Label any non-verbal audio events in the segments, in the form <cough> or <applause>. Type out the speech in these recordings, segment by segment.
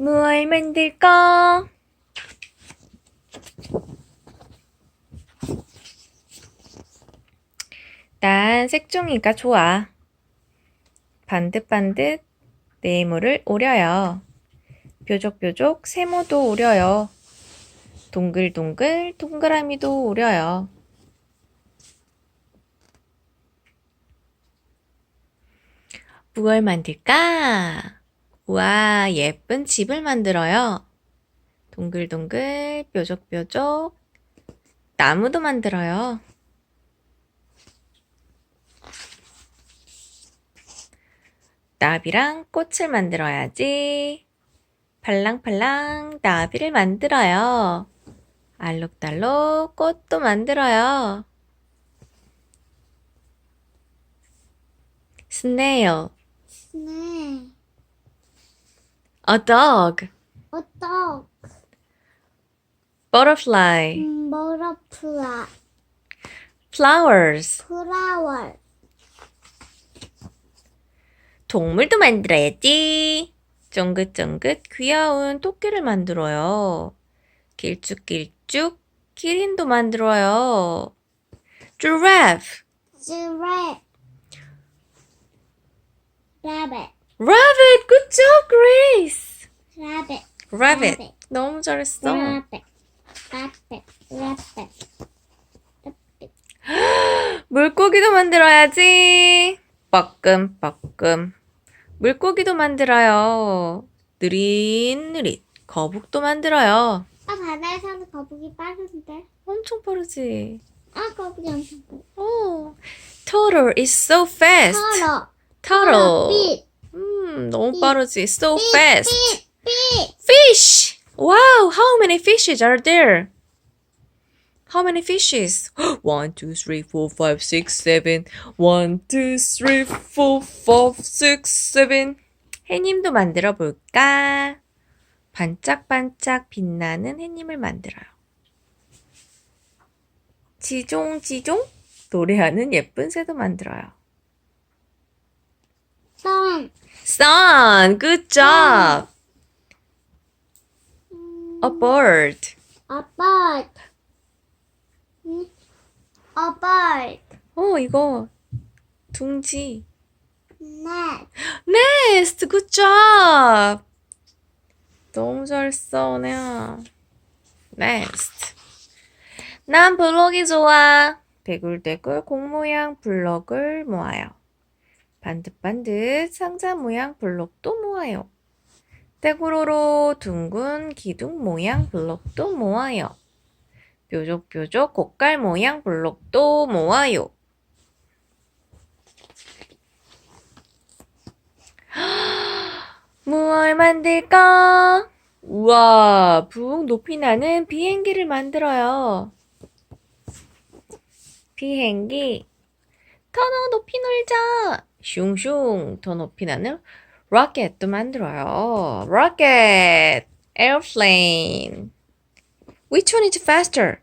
무얼 만들까? 난 색종이가 좋아. 반듯반듯 네모를 오려요. 뾰족뾰족 세모도 오려요. 동글동글 동그라미도 오려요. 무얼 만들까? 와, 예쁜 집을 만들어요. 동글동글, 뾰족뾰족, 나무도 만들어요. 나비랑 꽃을 만들어야지. 팔랑팔랑 나비를 만들어요. 알록달록 꽃도 만들어요. snail, 네. A dog, 어떡. butterfly, 버터플라. flowers. 플라워. 동물도 만들어야지. 쫑긋쫑긋 귀여운 토끼를 만들어요. 길쭉길쭉 기린도 만들어요. giraffe, 지레. Rabbit, good job, Grace. 라벳. rabbit, rabbit. 너무 잘했어. 라벳. 라벳. 라벳. 물고기도 만들어야지. 뻐끔뻐끔. 물고기도 만들어요. 느릿느릿. 거북도 만들어요. 아, 바다에 사는 거북이 빠른데? 엄청 빠르지. 아, 거북이 엄청 빠르. 오, turtle is so fast. 털어. turtle. 빛. 음, 너무 빛. 빠르지. So 빛. fast. Fish. Wow, how many fishes are there? How many fishes? One, two, three, four, five, six, seven. One, two, three, four, five, six, seven. 해님도 만들어 볼까? 반짝반짝 빛나는 해님을 만들어요. 지종지종 노래하는 예쁜 새도 만들어요. 선. Sun, good job. A bird. A bird. 음, A bird. 어, 이거 둥지. Net. Nest, good job. 너무 잘했어, 은혜야. Nest. 난 블록이 좋아. 대굴대굴 공 모양 블록을 모아요. 반듯반듯 상자 모양 블록도 모아요. 떼구로로 둥근 기둥 모양 블록도 모아요. 뾰족뾰족 고깔 모양 블록도 모아요. <gasps> 무얼 만들까? 우와, 부엌 높이 나는 비행기를 만들어요. 비행기. 더 높이 놀자. 슝슝 더 높이 나는 로켓도 만들어요. 로켓, airplane. Which one is faster?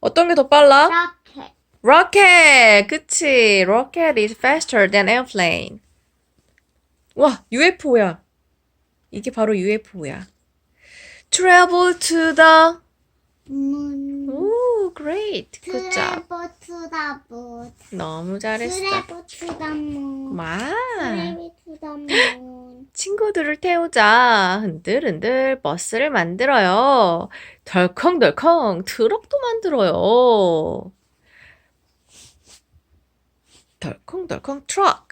어떤 게 더 빨라? Rocket. rocket. 그치. rocket is faster than airplane. 와, UFO야. 이게 바로 UFO야. travel to the Moon. 오, great. Good job. 너무 잘했어. 와. 친구들을 태우자. 흔들흔들 버스를 만들어요. 덜컹덜컹 트럭도 만들어요. 덜컹덜컹 트럭.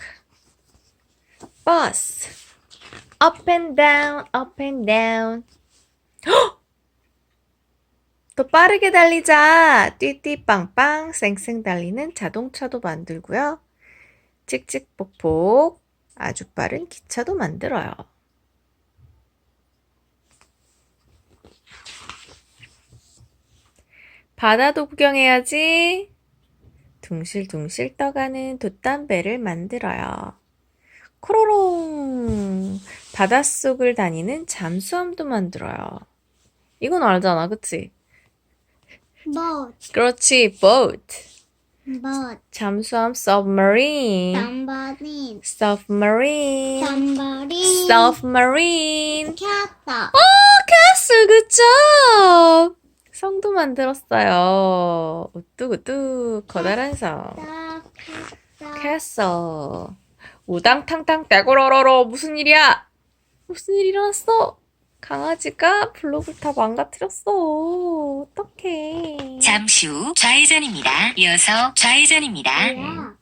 버스. up and down, up and down. 헉! 더 빠르게 달리자. 띠띠빵빵 쌩쌩 달리는 자동차도 만들고요. 찍찍폭폭 아주 빠른 기차도 만들어요. 바다도 구경해야지. 둥실둥실 떠가는 돛담배를 만들어요. 코로롱 바닷속을 다니는 잠수함도 만들어요. 이건 알잖아, 그치? Boat. 그렇지, boat. 뭐 잠수함 submarine. 덤버린 submarine. 덤버린 submarine. 켰다 어, 캐슬 굿잡. 성도 만들었어요. 우뚝우뚝 커다란 성. 켰다 캐슬. 우당탕탕 떼고러러러 무슨 일이야? 무슨 일 일어났어? 강아지가 블록을 다 망가뜨렸어. 어떡해. 잠시 후 좌회전입니다. 이어서 좌회전입니다. 뭐야